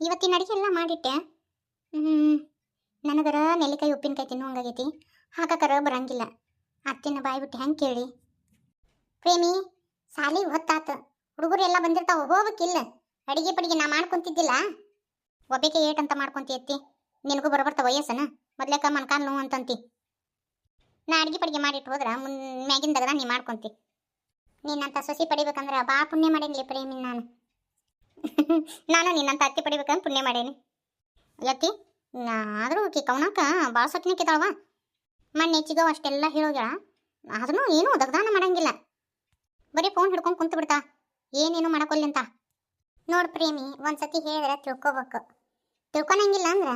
ಇವತ್ತಿನ ಅಡುಗೆ ಎಲ್ಲ ಮಾಡಿಟ್ಟೆ. ಹ್ಞೂ ನನಗರ ನೆಲ್ಲಿಕಾಯಿ, ಉಪ್ಪಿನಕಾಯಿ ತಿನ್ನೋ ಹಂಗಾಗೈತಿ ಹಾಕಕರ ಬರಂಗಿಲ್ಲ. ಅತ್ತಿನ ಬಾಯಿ ಬಿಟ್ಟು ಹೆಂಗೆ ಕೇಳಿ? ಪ್ರೇಮಿ ಸಾಲಿ ಹೊತ್ತಾತ. ಹುಡುಗರು ಎಲ್ಲ ಬಂದಿರ್ತಾವ, ಹೋಗ್ಬೇಕಿಲ್ಲ. ಅಡಿಗೆ ಪಡಿಗೆ ನಾ ಮಾಡ್ಕೊಂತಿದ್ದಿಲ್ಲ. ಒಬ್ಬಕ್ಕೆ ಏಟ್ ಅಂತ ಮಾಡ್ಕೊಂತಿ ಎತ್ತಿ ನಿನಗೂ ಬರಬರ್ತ ವಯಸ್ಸನ. ಮೊದ್ಲೇಕ ಮನ್ಕಾಲ್ ನೋವು ಅಂತಂತಿ. ನಾ ಅಡಿಗೆ ಪಡಿಗೆ ಮಾಡಿಟ್ಟು ಹೋದ್ರ ಮುನ್ ಮ್ಯಾಗಿಂದಾಗ ನೀ ಮಾಡ್ಕೊಂತಿ. ನೀನಂತ ಸಸಿ ಪಡಿಬೇಕಂದ್ರೆ ಬಾ ಪುಣ್ಯ ಮಾಡೇನಿ ಪ್ರೇಮಿ ನಾನು. ನಾನು ನಿನ್ನಂತ ಅತ್ತಿ ಪಡಿಬೇಕಂತ ಪುಣ್ಯ ಮಾಡೇನಿ. ಯತ್ತಿ ಆದರೂ ಆಕಿ ಕವನಕ್ಕ ಭಾಳ ಸಟ್ನಿಕ್ಕಿದಾಳವ ಮಣ್ಣು ಹೆಚ್ಚಿಗೋ ಅಷ್ಟೆಲ್ಲ ಹೇಳೋಗ್ಯಾಳ ಆದ್ರೂ ಏನೂ ದಗ್ದಾನ ಮಾಡಂಗಿಲ್ಲ. ಬರೀ ಫೋನ್ ಹಿಡ್ಕೊಂಡು ಕುಂತು ಬಿಡ್ತಾ. ಏನೇನು ಮಾಡಕೊಲ್ಲಿ ಅಂತ ನೋಡ್ ಪ್ರೇಮಿ, ಒಂದ್ಸತಿ ಹೇಳಿದ್ರೆ ತಿಳ್ಕೊಬೇಕು. ತಿಳ್ಕೊಳಂಗಿಲ್ಲ ಅಂದ್ರ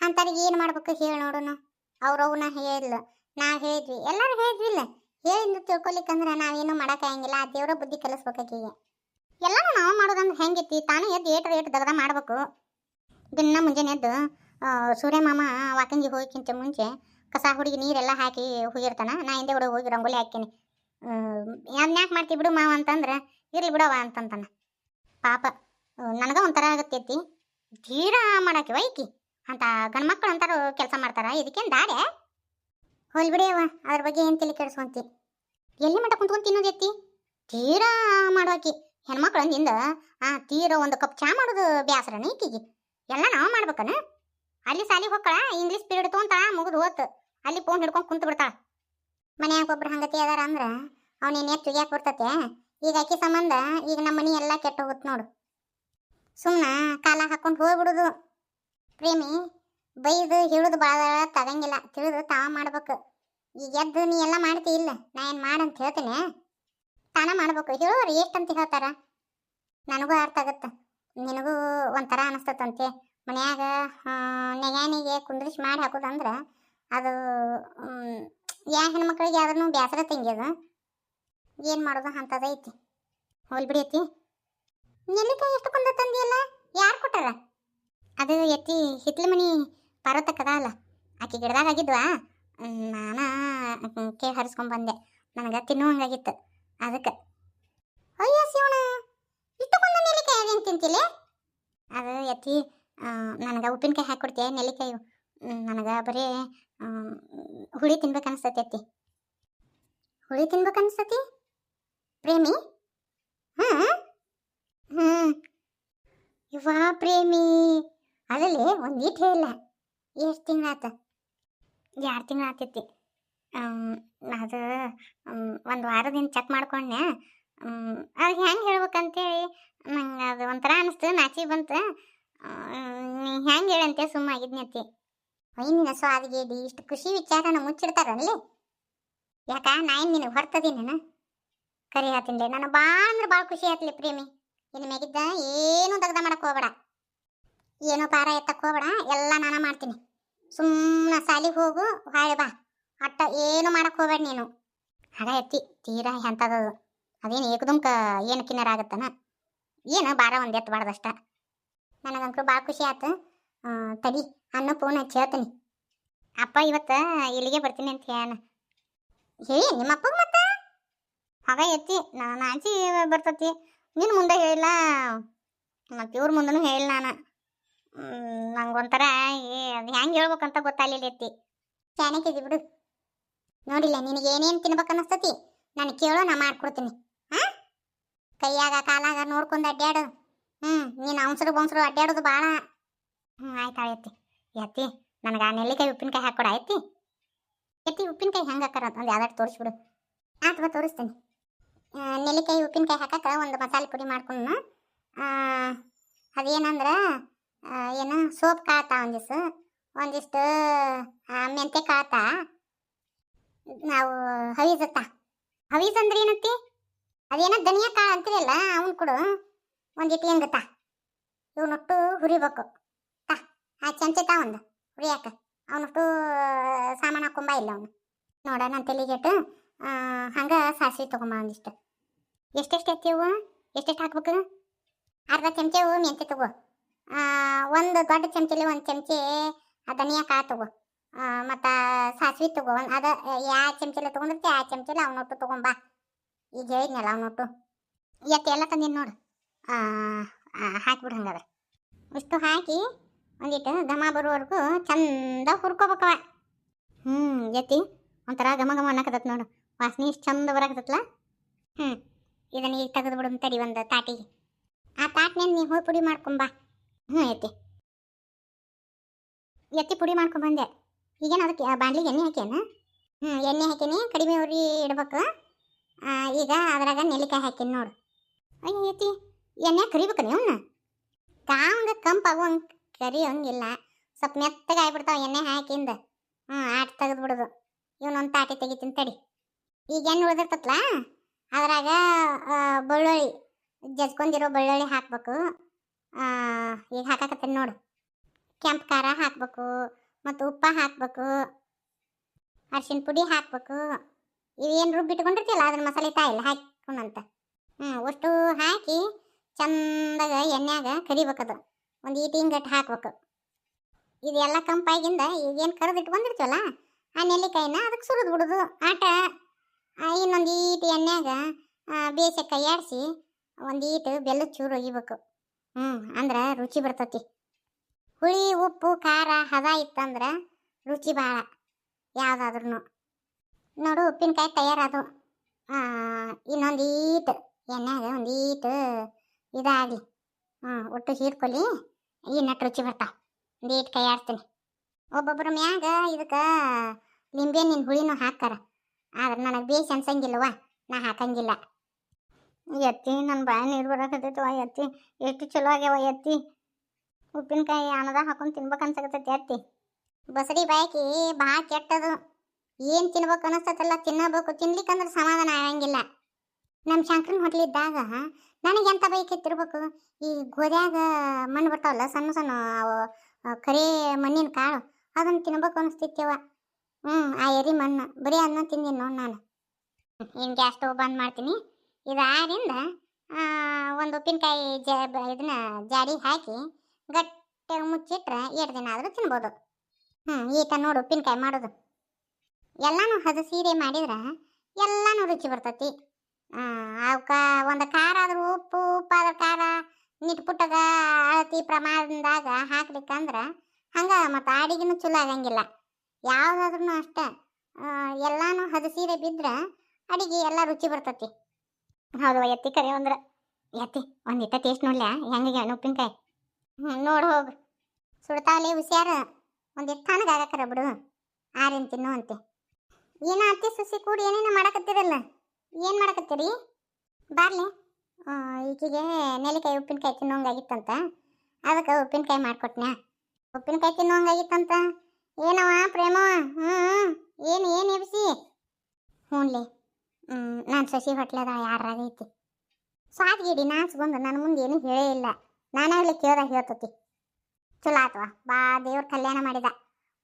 ಅಂಥವ್ರಿಗೆ ಏನು ಮಾಡ್ಬೇಕು ಹೇಳಿ ನೋಡುನು. ಅವ್ರವ್ನ ಹೇಳಿಲ್ಲ ನಾವು ಹೇಳಿದ್ವಿ. ಎಲ್ಲರೂ ಹೇಳಿದ್ವಿಲ್ಲ. ಹೇಳಿದ್ದು ತಿಳ್ಕೊಲಿಕ್ಕಂದ್ರ ನಾವೇನು ಮಾಡೋಕ್ಕಾಗಂಗಿಲ್ಲ ಆ ದೇವರ ಬುದ್ಧಿ ಕಲಿಸ್ಬೇಕಾಕಿಗೆ ಎಲ್ಲಾನು ನಾವು ಮಾಡೋದಂದ್ರೆ ಹೆಂಗೈತಿ? ತಾನೇ ಎದ್ದು ಏಟ್ ದಗದ ಮಾಡ್ಬೇಕು. ದಿನ ಮುಂಜಾನೆ ಎದ್ದು ಸೂರ್ಯ ಮಾಮ ವಾಕಿಂಗಿಗೆ ಹೋಗಿಕ್ಕಿಂತ ಮುಂಚೆ ಕಸ ಹುಡುಗಿ ನೀರೆಲ್ಲ ಹಾಕಿ ಹೋಗಿರ್ತಾನ ನಾ ಹಿಂದೆ ಕೂಡ ಹೋಗಿ ರಂಗೋಲಿ ಹಾಕಿನಿ ಅದನ್ನ ಯಾಕೆ ಮಾಡ್ತಿ ಬಿಡು ಮಾವ ಅಂತಂದ್ರೆ, ಇರ್ಲಿ ಬಿಡವ ಅಂತಂತಾನ. ಪಾಪ, ನನಗ ಒಂಥರ ಆಗತ್ತೈತಿ. ಧೀರ ಮಾಡಾಕಿ ವೈಕಿ. ಅಂತ ಗಂಡ್ಮಕ್ಳು ಅಂತಾರ ಕೆಲಸ ಮಾಡ್ತಾರ. ಇದಕ್ಕೇನು ದಾಡೆ ಹೋಲ್ ಬಿಡಿಯವ ಅದ್ರ ಬಗ್ಗೆ ಏನು ತಿಳಿ ಕೆಡಿಸ್ಕೊಂತಿ? ಎಲ್ಲಿ ಮಟ್ಟ ಕುಂತ್ಕೊಂಡು ತಿನ್ನೋದೈತಿ ತೀರಾ ಮಾಡೋಕಿ. ಹೆಣ್ಮಕ್ಳು ಹಿಂದೆ ಆ, ತೀರ ಒಂದು ಕಪ್ ಚಾ ಮಾಡೋದು ಬ್ಯಾಸರನ ಈಕಿಗೆ. ಎಲ್ಲ ನಾವು ಮಾಡ್ಬೇಕನ? ಅಲ್ಲಿ ಸಾಲಿಗೆ ಹೋಗ್ಕಳ ಇಂಗ್ಲೀಷ್ ಪೀರಿಯಡ್ ತೊಗೊಂತ, ಮುಗಿದು ಹೋತ್. ಅಲ್ಲಿ ಫೋನ್ ಹಿಡ್ಕೊಂಡು ಕುಂತು ಬಿಡ್ತಾಳ. ಮನ್ಯಾಗ ಒಬ್ರು ಹಂಗತಿ ಅದಾರ ಅಂದ್ರೆ ಅವ್ನೇನ್ ಎತ್ತು ಯಾಕೆ ಬರ್ತತೆ. ಈಗ ಆಕಿ ಸಂಬಂಧ, ಈಗ ನಮ್ಮ ಮನೆ ಎಲ್ಲ ಕೆಟ್ಟ ಹೋಗುತ್ತೆ ನೋಡು. ಸುಮ್ಮನ ಕಾಲ ಹಾಕೊಂಡು ಹೋಗ್ಬಿಡುದು. ಪ್ರೇಮಿ, ಬೈದು, ಹೇಳುದು ಭಾಳ ತಗಂಗಿಲ್ಲ. ತಿಳಿದು ತಾವ ಮಾಡ್ಬೇಕು. ಈಗ ಎದ್ದು ನೀ ಎಲ್ಲ ಮಾಡ್ತಿ ಇಲ್ಲ, ನಾ ಏನು ಮಾಡಂತ ಹೇಳ್ತೇನೆ. ತಾನ ಮಾಡ್ಬೇಕು. ಹೇಳೋರು ಎಷ್ಟಂತ ಹೇಳ್ತಾರ? ನನಗೂ ಅರ್ಥ ಆಗತ್ತ. ನಿನಗೂ ಒಂಥರ ಅನಿಸ್ತದಂತೆ ಮನ್ಯಾಗ ನೆಗಾನಿಗೆ ಕುಂದ್ರಿಸಿ ಮಾಡಿ ಹಾಕೋದಂದ್ರೆ ಅದು ಯಾ ಹೆಣ್ಮಕ್ಳಿಗೆ ಯಾವ್ದನ್ನು ಬೇಸರ ತಂಗ್ಯದ ಏನು ಮಾಡೋದು ಅಂಥದೈತಿ ಹೋಲ್ ಬಿಡಿ ಅತ್ತಿ. ನೆಲ್ಲಿಕಾಯಿ ಎಷ್ಟು ಕೊಂದ ತಂದಿಯಲ್ಲ ಯಾರು ಕೊಟ್ಟಾರ? ಅದು ಎತ್ತಿ ಹಿತ್ಲ ಮನಿ ಪಾರ್ವತಕ್ಕದ ಅಲ್ಲ. ಆಕೆ ಗಿಡದಾಗ ಆಗಿದ್ವಾ? ನಾನು ಕೇಳಿ ಹರಿಸ್ಕೊಂಡ್ ಬಂದೆ. ನನಗೆ ತಿನ್ನೋ ಹಂಗಾಗಿತ್ತು. ಅದಕ್ಕೆ. ಅಯ್ಯೋ ಶಿವಣ ಇಷ್ಟು ನೆಲ್ಲಿಕಾಯಿ ಅದೇನು ತಿಂತಿಲ್ಲ ಅದು ಎತ್ತಿ ನನಗೆ ಉಪ್ಪಿನಕಾಯಿ ಹಾಕ್ಕೊಡ್ತೀಯ ನೆಲ್ಲಿಕಾಯಿ? ನನಗೆ ಬರೀ ಹುಳಿ ತಿನ್ಬೇಕು ಅನಿಸ್ತತಿ ಅತ್ತಿ ಹುಳಿ ತಿನ್ಬೇಕು ಅನಿಸ್ತತಿ? ಪ್ರೇಮಿ? ಹಾಂ ಹ್ಞೂ ಇವಾ ಪ್ರೇಮಿ, ಅದರಲ್ಲಿ ಒಂದು ಈಟ್ ಹೇಳಿಲ್ಲ ಎಷ್ಟು ತಿಂಗಳಾತ ಎರಡು ತಿಂಗಳು ಆತೈತಿ ಅದು ಒಂದು ವಾರದಿಂದ ಚೆಕ್ ಮಾಡ್ಕೊಂಡೆ. ಅದು ಹೆಂಗೆ ಹೇಳ್ಬೇಕಂತೇಳಿ ನಂಗೆ ಅದು ಒಂಥರ ಅನಿಸ್ತು, ನಾಚಿ ಬಂತು. ನೀ ಹೆಂಗೆ ಹೇಳಂತೆ ಅತ್ತಿ. ನಿನ್ನ ಸ್ವಾದಿಗೇಡಿ, ಇಷ್ಟು ಖುಷಿ ವಿಚಾರನ ಮುಚ್ಚಿಡ್ತಾರಲ್ಲಿ ಯಾಕ, ನಾ ಏನು ನಿನಗೆ ಹೊರ್ತದೀನ ಕರಿ ಹೇಳ್ತೀನಿ ನಾನು ಭಾಳ ಅಂದ್ರೆ ಭಾಳ ಖುಷಿ ಆಯ್ತಲಿ ಪ್ರೇಮಿ. ಇನ್ನು ಮ್ಯಾಗಿದ್ದ ಏನು ದಗ್ದ ಮಾಡಕ್ಕೆ ಹೋಗ್ಬೇಡ. ಏನೋ ಪಾರ ಎತ್ತಕ್ಕೆ ಹೋಗ್ಬೇಡ, ಎಲ್ಲ ನಾನು ಮಾಡ್ತೀನಿ. ಸುಮ್ಮನೆ ಸಾಲಿಗೆ ಹೋಗು, ಹಾಳೆ ಬಾ. ಅಟ್ಟ ಏನು ಮಾಡಕ್ ಹೋಗ್ಬೇಡ ನೀನು. ಹಗ ಎತ್ತಿ, ತೀರಾ ಅದು ಅದೇನು ಏಕದುಮ್ಕ ಏನು ಕಿನ್ನರ ಆಗತ್ತನ? ಏನು, ಬಾರ ಒಂದು ಎತ್ತಬಾರ್ದಷ್ಟ ನನಗಂತೂ ಭಾಳ ಖುಷಿ ಆಯ್ತು ತಡಿ, ಅನ್ನ ಫೋನ್ ಹಚ್ಚಿ ಹೇಳ್ತೀನಿ. ಅಪ್ಪ ಇವತ್ತು ಇಲ್ಲಿಗೆ ಬರ್ತೀನಿ ಅಂತ ಹೇಳ ಹೇಳಿ, ನಿಮ್ಮ ಅಪ್ಪಗೆ ಮತ್ತೆ? ಹಾಗ ಎತ್ತಿ, ನಾನು ಆಚೆ ಬರ್ತತಿ. ನಿನ್ನ ಮುಂದೆ ಹೇಳಿಲ್ಲ. ಮತ್ತು ಇವ್ರ ಮುಂದನು ಹೇಳಿಲ್ಲ ನಾನು. ನಂಗೆ ಒಂಥರ ಏ, ಅದು ಹೆಂಗೆ ಹೇಳ್ಬೇಕಂತ ಗೊತ್ತಾಗಲಿಲ್ಲ ಎತ್ತಿ. ಚೆನ್ನಾಗಿದ್ದಿ ಬಿಡು. ನೋಡಿಲ್ಲ ನಿನಗೆ ಏನೇನು ತಿನ್ಬೇಕು ಅನ್ನಿಸ್ತತಿ? ನಾನು ಕೇಳೋ ನಾ ಮಾಡ್ಕೊಡ್ತೀನಿ. ಹಾಂ ಕೈಯಾಗ ಕಾಲಾಗ ನೋಡ್ಕೊಂಡು ಅಡ್ಡಾಡು ಹ್ಞೂ ನೀನು ಅವಸರು ಬೊಂಸರು ಅಡ್ಡಾಡೋದು ಭಾಳ ಹ್ಞೂ ಆಯ್ತು ಎತ್ತಿ. ಎತ್ತಿ ನನಗೆ ಆ ನೆಲ್ಲಿಕಾಯಿ ಉಪ್ಪಿನಕಾಯಿ ಹಾಕ್ಕೊಡ ಎತ್ತಿ. ಎತ್ತಿ ಉಪ್ಪಿನಕಾಯಿ ಹೆಂಗೆ ಹಾಕಾರ? ಒಂದು ಯಾವ್ದಾರು ತೋರಿಸ್ಬಿಡು. ಅಥವಾ ತೋರಿಸ್ತೀನಿ. ನೆಲ್ಲಿಕಾಯಿ ಉಪ್ಪಿನಕಾಯಿ ಹಾಕಕ್ಕೆ ಒಂದು ಮಸಾಲೆ ಪುಡಿ ಮಾಡ್ಕೊಂಡು ಅದೇನಂದ್ರೆ ಏನು ಸೋಪ್ ಕಾತ ಒಂದಿಷ್ಟು ಒಂದಿಷ್ಟು ಆ, ಮೆಂತೆ ಕಾಳ್ತ. ನಾವು ಹವೀಸತ್ತ ಹವೀಸ್ ಅಂದ್ರೆ ಏನತ್ತಿ ಅದೇನೋ ಧನಿಯಾ ಕಾಳು ಅಂತೀರಲ್ಲ ಅವನ್ ಕೊಡು. ಒಂದಿಟ್ಟು ಹೆಂಗತ್ತ? ಇವನೊಟ್ಟು ಹುರಿಬೇಕು. ಆ ಚಮಚ ಒಂದು ಹುರಿಯಾಕ. ಅವನೊಟ್ಟು ಸಾಮಾನು ಹಾಕೊಂಬ ಇಲ್ಲ ಅವನು. ನೋಡ ನನ್ನ ತಲೆಗೆಟ್ಟು ಹಂಗೆ ಸಾಸಿವೆ ತೊಗೊಂಬ ಒಂದಿಷ್ಟು ಎಷ್ಟೆಷ್ಟು ಎತ್ತಿವು ಎಷ್ಟೆಷ್ಟು ಹಾಕ್ಬೇಕು? ಅರ್ಧ ಚಮಚ ಮೆಂತೆ ತಗೋ. ಆ, ಒಂದು ದೊಡ್ಡ ಚಮಚೆಲಿ ಒಂದು ಚಮಚಿ ಧನಿಯಾ ಕಾಳು ತಗೋ. ಮತ್ತು ಸಾಸಿವೆ ತೊಗೊಂಡು ಅದು ಯಾವ ಚಮಚಲಿ ತೊಗೊಂಡಿರ್ತಿ, ಆ ಚಮಚಲ ಅವನೊಟ್ಟು ತೊಗೊಂಬ ಈಗ ಹೇಳಿದ್ನಲ್ಲ ಅವನೊಟ್ಟು ಎತ್ತಿ ಎಲ್ಲ ತಂದಿನಿ ನೋಡು. ಹಾಕಿಬಿಡು ಹಂಗಾದ್ರೆ. ಇಷ್ಟು ಹಾಕಿ ಒಂದಿಟ್ಟು ಘಮ ಬರುವವರೆಗೂ ಚಂದ ಹುರ್ಕೋಬೇಕವ. ಹ್ಞೂ ಜತಿ ಒಂಥರ ಘಮ ಘಮ ಅನ್ನಕತ್ತತ್ ನೋಡು. ವಾಸನೆ ಇಷ್ಟು ಚಂದ ಬರಕತ್ತಲ್ಲ ಹ್ಞೂ ಇದನ್ನ ಈಗ ತೆಗೆದು ಬಿಡು ತಡಿ ಒಂದು ತಾಟಿಗೆ. ಆ ತಾಟ್ನೇನು ನೀವು ಹೋಗಿ ಪುಡಿ ಮಾಡ್ಕೊಂಬಾ ಹ್ಞೂ ಎತ್ತಿ. ಎತ್ತಿ ಪುಡಿ ಮಾಡ್ಕೊಂಬಂದೆ ಈಗೇನು ಅದಕ್ಕೆ ಬಾಂಡ್ಲಿಗೆ ಎಣ್ಣೆ ಹಾಕ್ಯಾನ? ಹ್ಞೂ ಎಣ್ಣೆ ಹಾಕೀನಿ ಕಡಿಮೆ ಉರಿ ಇಡ್ಬೇಕು. ಈಗ ಅದ್ರಾಗ ನೆಲ್ಲಿಕಾಯಿ ಹಾಕೀನಿ ನೋಡು. ಅಯ್ಯೋ ಎತ್ತಿ ಎಣ್ಣೆ ಕರಿಬೇಕು ನೀವು ಕಾವಂಗ ಕಂಪಾಗುವಂಗೆ ಕರಿಯೋಂಗಿಲ್ಲ. ಸ್ವಲ್ಪ ಮೆತ್ತಗೆ ಆಗ್ಬಿಡ್ತಾವ ಎಣ್ಣೆ ಹಾಕಿಂದ. ಹ್ಞೂ ಆಟ ತೆಗೆದ್ಬಿಡೋದು ಇವನೊಂದು ತಾಟಿ ತೆಗಿತೀನಿ ತಡಿ. ಈಗ ಎಣ್ಣೆ ಉಳಿದಿರ್ತತ್ಲ? ಅದ್ರಾಗ ಬೆಳ್ಳುಳ್ಳಿ ಜಜ್ಕೊಂಡಿರೋ ಬೆಳ್ಳುಳ್ಳಿ ಹಾಕ್ಬೇಕು. ಈಗ ಹಾಕಾಕತ್ತೀನಿ ನೋಡು. ಕೆಂಪು ಖಾರ ಹಾಕ್ಬೇಕು. ಮತ್ತು ಉಪ್ಪ ಹಾಕಬೇಕು. ಅರ್ಶಿನ ಪುಡಿ ಹಾಕಬೇಕು. ಇವೇನು ರುಬ್ಬಿಟ್ಕೊಂಡಿರ್ತಿಲ್ಲ ಅದನ್ನ ಮಸಾಲೆ ತಾಯಿಲ್ಲ ಹಾಕೊಂಡಂತ ಹ್ಞೂ ಅಷ್ಟು ಹಾಕಿ ಚಂದಾಗ ಎಣ್ಣೆಯಾಗ ಕರಿಬೇಕದು ಒಂದು ಈಟಿ ಹಿಂಗಟ್ಟು ಹಾಕ್ಬೇಕು. ಇದೆಲ್ಲ ಕಂಪಾಗಿಂದ ಈಗೇನು ಕರೆದು ಇಟ್ಕೊಂಡಿರ್ತೀವಲ್ಲ, ಆ ನೆಲ್ಲಿಕಾಯಿನ ಅದಕ್ಕೆ ಸುರಿದು ಬಿಡೋದು. ಆಟ ಇನ್ನೊಂದು ಈಟು ಎಣ್ಣೆಯಾಗ ಬೇಸೆ ಆಡಿಸಿ ಒಂದು ಈಟು ಬೆಲ್ಲದ ಚೂರು ಒಗಿಬೇಕು. ಹ್ಞೂ ಅಂದ್ರೆ ರುಚಿ ಬರ್ತತಿ. ಹುಳಿ, ಉಪ್ಪು, ಖಾರ, ಹದ ಇತ್ತಂದ್ರೆ ರುಚಿ ಭಾಳ ಯಾವುದಾದ್ರೂ ನೋಡು, ಉಪ್ಪಿನಕಾಯಿ ತಯಾರದು ಇನ್ನೊಂದು ಈಟು ಎಣ್ಣೆಯಾಗ ಒಂದು ಇದಾಗಲಿ. ಹಾಂ ಒಟ್ಟು ಹೀರ್ಕೊಲಿ ಇನ್ನಟ್ಟು ರುಚಿ ಬರ್ತಾವ. ಒಂದು ಈಟು ಕೈ ಆಡ್ತೀನಿ ಒಬ್ಬೊಬ್ಬರ ಮ್ಯಾಗ ಇದಕ್ಕೆ ಲಿಂಬೆಹಣ್ಣಿನ ಹುಳಿನೂ ಹಾಕ್ತಾರ. ಆದ್ರೆ ನನಗೆ ಬೇಸ್ ಅನ್ಸಂಗಿಲ್ಲವ ನಾ ಹಾಕಂಗಿಲ್ಲ. ಎತ್ತಿ ನನ್ನ ಬಾಯಿ ನೀರು ಬರಕತ್ತೈತವ ಎತ್ತಿ ಎಷ್ಟು ಚಲೋ ಆಗ್ಯಾವ ಎತ್ತಿ ಉಪ್ಪಿನಕಾಯಿ ಅನ್ನದ ಹಾಕೊಂಡು ತಿನ್ಬೇಕು ಅನ್ಸಕತ್ತೈತಿ ಎತ್ತಿ ಬಸಡಿ ಬಾಯಕಿ ಭಾಳ ಕೆಟ್ಟದು. ಏನು ತಿನ್ಬೇಕು ಅನಿಸ್ತೈತಲ್ಲ, ತಿನ್ನಬೇಕು. ತಿನ್ಲಿಕ್ಕಂದ್ರೆ ಸಮಾಧಾನ ಆಗಂಗಿಲ್ಲ. ನಮ್ಮ ಶಂಕರನ ಹೋಟ್ಲಿದ್ದಾಗ ನನಗೆ ಎಂತ ಬೈಕಿತ್ತಿರ್ಬೇಕು ಈ ಗೋದ್ಯಾಗ ಮಣ್ಣು ಬರ್ತಾವಲ್ಲ, ಸಣ್ಣ ಸಣ್ಣ ಅವು ಕರಿ ಮಣ್ಣಿನ ಕಾಳು ಅದನ್ನು ತಿನ್ಬೇಕು ಅನಿಸ್ತಿತ್ತವ ಹ್ಞೂ ಆ ಎರಿ ಮಣ್ಣು, ಬರೀ ಅದನ್ನ ತಿಂದೀನಿ ನೋಡಿ ನಾನು. ಇನ್ನು ಗ್ಯಾಸ್ ಸ್ಟವ್ ಬಂದ್ ಮಾಡ್ತೀನಿ. ಇದು ಒಂದು ಉಪ್ಪಿನಕಾಯಿ ಜ ಇದನ್ನ ಜಾಡಿ ಹಾಕಿ ಗಟ್ಟಿಯಾಗಿ ಮುಚ್ಚಿಟ್ರೆ ಎರಡು ದಿನ ಆದರೂ ತಿನ್ಬೋದು. ಹ್ಞೂ ಈತ ನೋಡು ಉಪ್ಪಿನಕಾಯಿ ಮಾಡೋದು. ಎಲ್ಲಾನು ಹದ ಸೀರೆ ಮಾಡಿದ್ರೆ ಎಲ್ಲಾನು ರುಚಿ ಬರ್ತೈತಿ. ಅವಕ್ಕ ಒಂದು ಖಾರ ಆದ್ರೂ ಉಪ್ಪು ಉಪ್ಪಾದ್ರೆ ಖಾರ ನಿಟ್ಪುಟ್ಟಗ ಅಳತಿ ಪ್ರಮಾಣದಾಗ ಹಾಕ್ಬೇಕಂದ್ರೆ ಹಂಗೆ ಮತ್ತು ಅಡಿಗೆನೂ ಚಲೋ ಆಗಂಗಿಲ್ಲ. ಯಾವುದಾದ್ರೂ ಅಷ್ಟೇ. ಎಲ್ಲಾನು ಹದ ಸೀರೆ ಬಿದ್ರೆ ಅಡಿಗೆ ಎಲ್ಲ ರುಚಿ ಬರ್ತತಿ. ಹೌದು, ಎತ್ತಿ ಕರೆ ಅಂದ್ರೆ ಎತ್ತಿ ಒಂದಿಟ್ಟ ಟೇಸ್ಟ್ ನೋಡ್ಲ್ಯಾ? ಹೆಂಗೆ ಉಪ್ಪಿನಕಾಯಿ? ನೋಡು ಹೋಗು. ಸುಡ್ತಾವಲಿ ಹುಷಾರ. ಒಂದಿಟ್ಟು ತಣ್ಣಗೆ ಆಗಕ್ಕರ ಬಿಡು. ಆರೇನು ತಿನ್ನು ಅಂತೆ. ಏನ ಅತ್ತಿ ಸುಸಿ ಕೂಡಿ ಏನೇನು ಮಾಡಕತ್ತೀರಲ್ಲ? ಏನು ಮಾಡಕತ್ತೀರಿ? ಬಾರ್ಲಿ. ಈಕಿಗೆ ನೆಲ್ಲಿಕಾಯಿ ಉಪ್ಪಿನಕಾಯಿ ತಿನ್ನೋಂಗಾಗಿತ್ತಂತ. ಅದಕ್ಕೆ ಉಪ್ಪಿನಕಾಯಿ ಮಾಡಿಕೊಟ್ನ್ಯಾ? ಉಪ್ಪಿನಕಾಯಿ ತಿನ್ನೋಂಗಾಗಿತ್ತಂತ? ಏನವ ಪ್ರೇಮ? ಹ್ಞೂ ಏನು ಏನು ಎಬ್ಸಿ? ಹ್ಞೂನ್ಲಿ ನಾನು ಸಸಿ ಹೊಟ್ಲದ ಯಾರಾಗೈತಿ ಸಾದ್ಗಿಡಿ ನಾಚ್ಕೊಂಡು ನನ್ನ ಮುಂದೆ ಏನು ಹೇಳೇ ಇಲ್ಲ. ನಾನಾಗ್ಲಿ ಕೇಳ್ದಾಗ ಹೇಳ್ತತಿ. ಚಲೋ ಆತ್ವ ಬಾ, ದೇವ್ರ ಕಲ್ಯಾಣ ಮಾಡಿದ.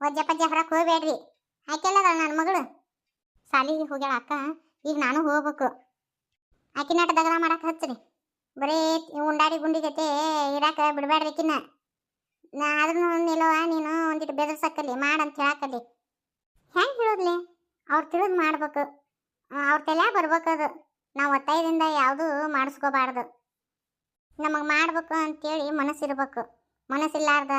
ಒಜ್ಜಪ್ಪ ಹೊರಕ್ಕೆ ಹೋಗ್ಬೇಡ್ರಿ. ಆಕೆಲ್ಲದ ನನ್ನ ಮಗಳು. ಸಾಲಿಗೆ ಹೋಗ್ಯಾಳ ಅಕ್ಕ. ಈಗ ನಾನು ಹೋಗ್ಬೇಕು. ಆಕಿ ನಾಟ ದಗಲ ಮಾಡಕ್ಕೆ ಹಚ್ಚ್ರಿ. ಬರೀ ಉಂಡಾಡಿ ಗುಂಡಿ ಜೊತೆ ಇರಾಕ ಬಿಡಬೇಡ್ರಿ ಆಕಿನ. ನಾ ಆದ್ರೂ ನಿಲ್ಲವ ನೀನು ಒಂದಿಟ್ಟು ಬೆದರ್ಸಕ್ಕಲ್ಲಿ ಮಾಡಂತ ಹೇಳಕ್ಕಲ್ಲಿ ಹೆಂಗೆ ಹೇಳೋದ್ಲಿ? ಅವ್ರು ತಿಳಿದು ಮಾಡ್ಬೇಕು. ಅವ್ರ ತಲೆ ಬರ್ಬೇಕದು ನಾವು ಒತ್ತಾಯದಿಂದ ಯಾವುದೂ ಮಾಡಿಸ್ಕೋಬಾರ್ದು. ನಮಗೆ ಮಾಡ್ಬೇಕು ಅಂತೇಳಿ ಮನಸ್ಸಿರ್ಬೇಕು. ಮನಸ್ಸಿಲ್ಲಾರ್ದ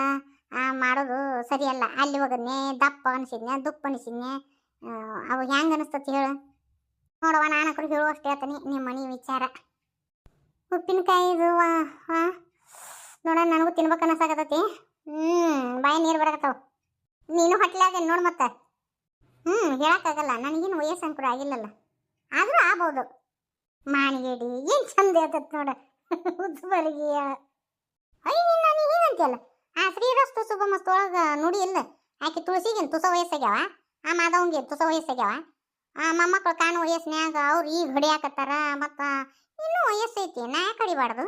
ಮಾಡೋದು ಸರಿಯಲ್ಲ. ಅಲ್ಲಿ ಹೋಗದ್ನೆ, ದಪ್ಪ ಅನಿಸಿದ್ನೆ, ದುಪ್ಪ ಅನಿಸಿದ್ನೆ ಅವು ಹೆಂಗೆ ಅನಿಸ್ತತಿ ಹೇಳು. ನೋಡವ್ವ ಕೂಡ ಹೇಳುವಷ್ಟು ಹೇಳ್ತೀನಿ, ನಿಮ್ಮ ಮನೆ ವಿಚಾರ. ಉಪ್ಪಿನಕಾಯಿ ಇದು ನೋಡ, ನನಗೂ ತಿನ್ಬೇಕು ಅನಸಾಕತ್ತೈತಿ ಹ್ಞೂ ಬಾಯಿ ನೀರು ಬರಕತ್ತಾವ. ನೀನು ಹೊಟ್ಲಾಗ ನೋಡು ಮತ್ತೆ? ಹ್ಞೂ ಹೇಳಕ್ಕಾಗಲ್ಲ. ನನಗೇನು ವಯಸ್ಸು ಅಂಕುರ ಆಗಿಲ್ಲಲ್ಲ. ಆದರೂ ಆಗ್ಬೋದು. ಮಾಣಿಗೇಡಿ, ಏನು ಚಂದ ಹೇಳ್ತತ್ ನೋಡ. ಉದ್ಬರಿಗೆ ಅಯ್ಯ, ನಾನು ಏನಂತಲ್ಲ ಆ ಶ್ರೀರಸ್ತು ಶುಭಮಸ್ತು ಒಳಗ ನುಡಿ ಇಲ್ಲ. ಆಕೆ ತುಳಸಿಗೇನು ತುಸ ವಯಸ್ಸಾಗ್ಯಾವ? ಆ ಮಾದವಂಗೆ ತುಸ ವಯಸ್ಸಾಗ್ಯಾವ? ಆ ಮೊಮ್ಮಕ್ಕಳು ಕಾಣು ವಯಸ್ಸಿನ್ಯಾಗ ಅವ್ರು ಈಗ ಹೊಡಿಯಾಕತ್ತಾರ ಮತ್ತು ಇನ್ನೂ ವಯಸ್ಸೈತಿ, ನಾ ಯಾಕೆ ಹೊಡಿಬಾರ್ದು?